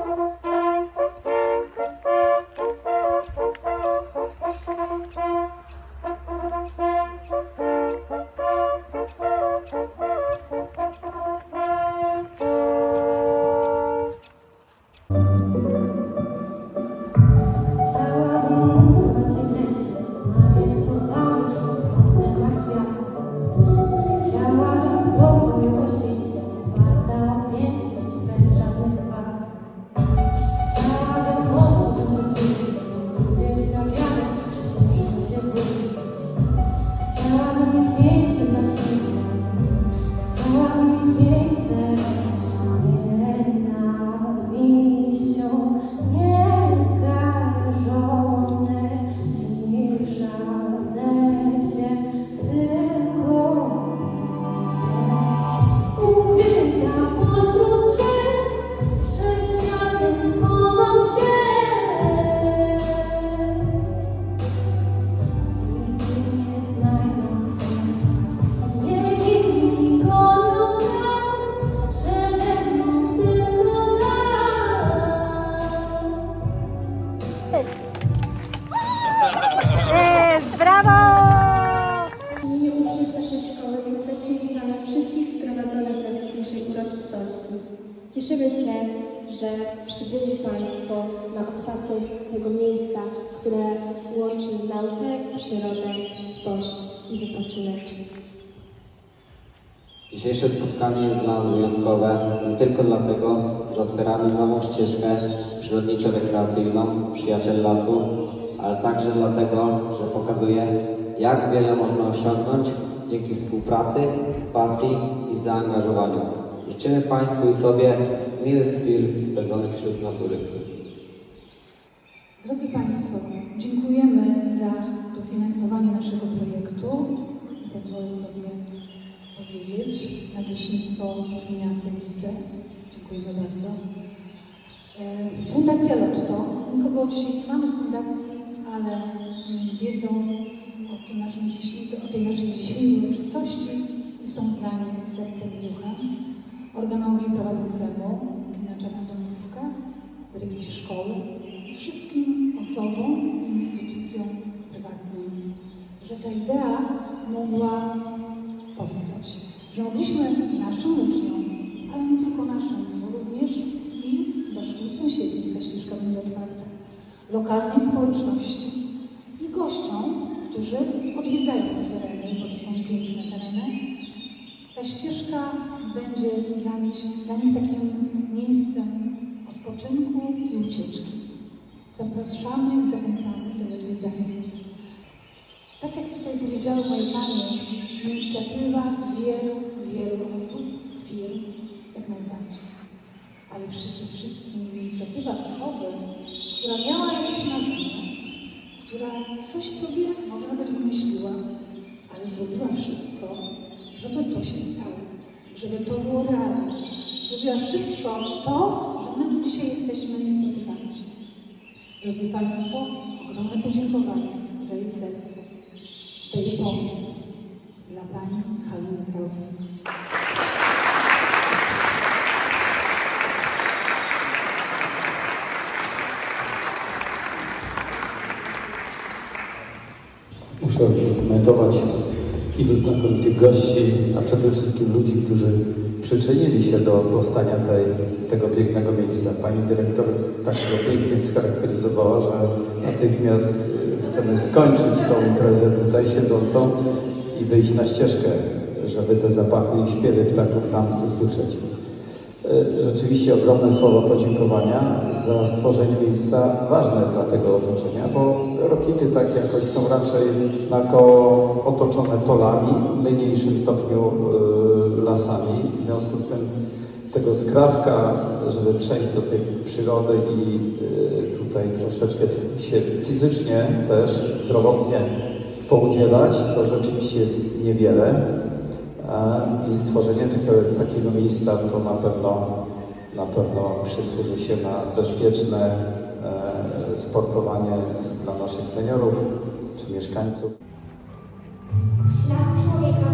Música uroczystości. Cieszymy się, że przybyli Państwo na otwarcie tego miejsca, które łączy naukę, przyrodę, sport i wypoczynek. Dzisiejsze spotkanie jest dla nas wyjątkowe nie tylko dlatego, że otwieramy nową ścieżkę przyrodniczo-rekreacyjną Przyjaciel Lasu, ale także dlatego, że pokazuje, jak wiele można osiągnąć dzięki współpracy, pasji i zaangażowaniu. Życzymy Państwu i sobie miłych chwil spędzonych wśród natury. Drodzy Państwo, dziękujemy za dofinansowanie naszego projektu. Pozwolę sobie powiedzieć Nadleśnictwo Gmina Cemlice. Dziękujemy bardzo. E, Fundacja Lotto. Nikogo dzisiaj nie mamy z fundacji, ale mm, wiedzą o, tym naszym o tej naszej dzisiejszej uroczystości Organowi prowadzącemu Gmina Czarna Domówka, dyrekcji szkoły i wszystkim osobom i instytucjom prywatnym, że ta idea mogła powstać, że mogliśmy naszym uczniom, ale nie tylko naszym, również i do szkół sąsiednich ta ścieżka będzie otwarta, lokalnej społeczności i gościom, którzy odwiedzają te tereny, bo to są piękne tereny, ta ścieżka będzie dla nich, dla nich takim miejscem odpoczynku i ucieczki. Zapraszamy i zachęcamy do odwiedzania. Tak jak tutaj powiedziały moje panie, inicjatywa wielu, wielu osób, firm, jak najbardziej. Ale przede wszystkim inicjatywa osoby, która miała jakieś marzenia, która coś sobie może nawet wymyśliła, ale zrobiła wszystko, żeby to się stało, żeby to było realne. Zrobiła wszystko to, że my tu dzisiaj jesteśmy i spotykamy się. Drodzy Państwo, ogromne podziękowania za jej serce, za jej pomysł dla Pani Haliny Krausek. Muszę komentować ilu znakomitych gości, a przede wszystkim ludzi, którzy przyczynili się do powstania tej, tego pięknego miejsca. Pani dyrektor tak to pięknie scharakteryzowała, że natychmiast y, chcemy skończyć tą imprezę tutaj siedzącą i wyjść na ścieżkę, żeby te zapachy i śpiewy ptaków tam usłyszeć. E, Rzeczywiście ogromne słowo podziękowania za stworzenie miejsca ważne dla tego otoczenia, bo Rokity tak jakoś są raczej naokoło otoczone polami, w mniejszym stopniu e, lasami. W związku z tym tego skrawka, żeby przejść do tej przyrody i e, tutaj troszeczkę się fizycznie też, zdrowotnie poudzielać, to rzeczywiście jest niewiele. I stworzenie takiego, takiego miejsca to na pewno, na pewno przysłuży się na bezpieczne e, sportowanie dla naszych seniorów czy mieszkańców. Ślad człowieka